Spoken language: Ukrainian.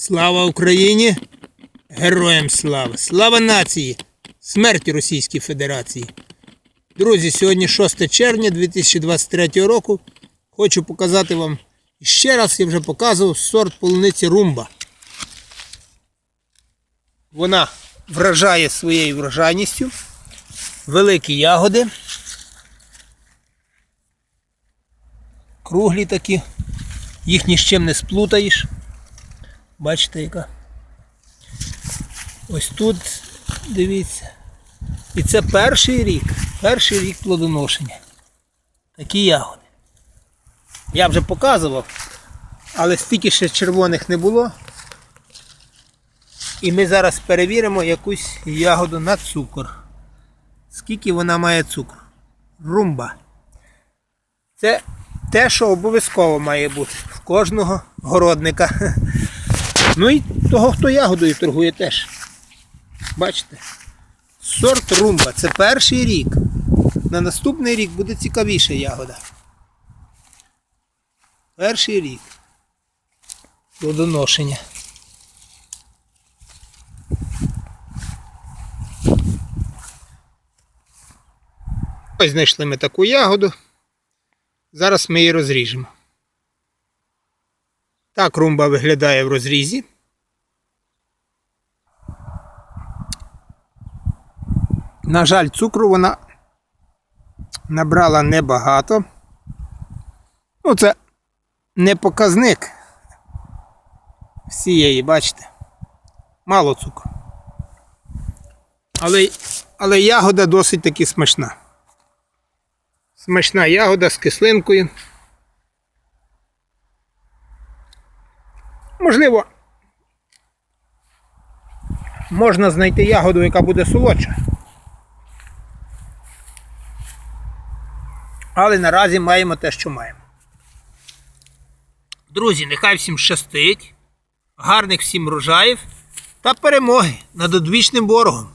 Слава Україні! Героям слава! Слава нації! Смерті Російській Федерації! Друзі, сьогодні 6 червня 2023 року. Хочу показати вам ще раз, я вже показував сорт полуниці румба. Вона вражає своєю врожайністю. Великі ягоди. Круглі такі. Їх ні з чим не сплутаєш. Бачите, яка. Ось тут, дивіться. І це перший рік. Перший рік плодоношення. Такі ягоди. Я вже показував, але стільки ще червоних не було. І ми зараз перевіримо якусь ягоду на цукор. Скільки вона має цукру? Румба. Це те, що обов'язково має бути в кожного городника. Ну і того, хто ягодою торгує теж. Бачите? Сорт румба. Це перший рік. На наступний рік буде цікавіша ягода. Перший рік. Плодоношення. Ось знайшли ми таку ягоду. Зараз ми її розріжемо. Так румба виглядає в розрізі. На жаль, цукру вона набрала небагато. Ну, це не показник всієї, бачите. Мало цукру. Але, але ягода досить таки смачна. Смачна ягода з кислинкою. Можливо, можна знайти ягоду, яка буде солодша. Але наразі маємо те, що маємо. Друзі, нехай всім щастить, гарних всім врожаїв та перемоги над одвічним ворогом.